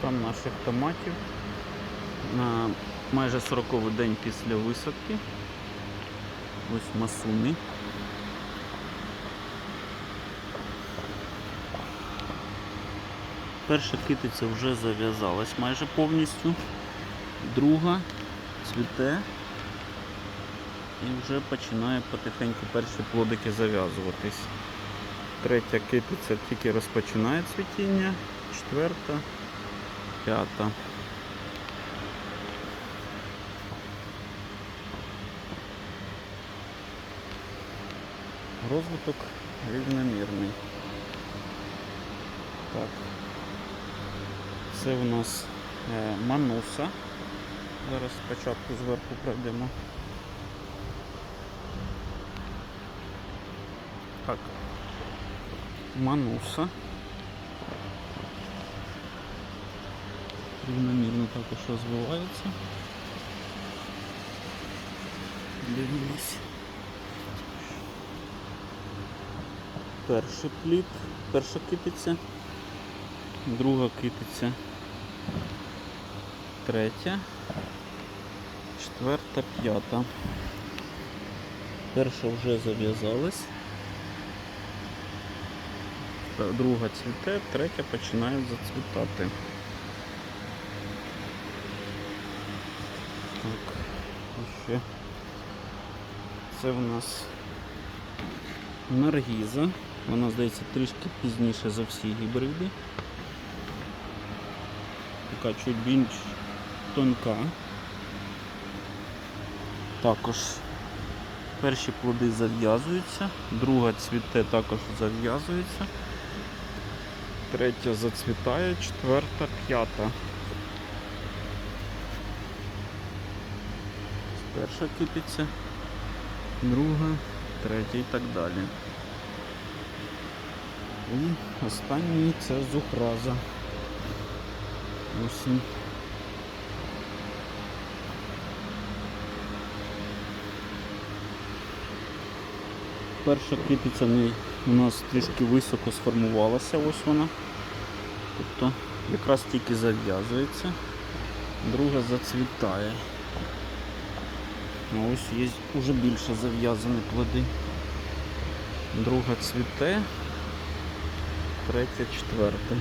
стан наших томатів на майже 40 день після висадки. Ось масуни. Перша китиця вже зав'язалась майже повністю. Друга цвіте і вже починає потихеньку перші плодики зав'язуватись. Третя китиця тільки розпочинає цвітіння, четверта, п'ята. Розвиток рівномірний. Так. Це у нас е, мануса. Зараз спочатку зверху пройдемо. Так. Мануса. Рівномірно також розвивається. Дивимось. Перший плід, перша китиця, друга китиця, третя, четверта, п'ята. Перша вже зав'язалась. Друга цвіте, третя починає зацвітати. Так, ще. Це в нас наргіза. Вона, здається, трішки пізніше за всі гібриди. Така чуть більш тонка. Також перші плоди зав'язуються, друга цвіте також зав'язується, третя зацвітає, четверта, п'ята. Перша кипиться, друга, третя і так далі. І останній це зухраза. Осінь. Перша в неї у нас трішки високо сформувалася, ось вона. Тобто якраз тільки зав'язується, друга зацвітає. А ось є вже більше зав'язані плоди. Друга цвіте, третя, четверта.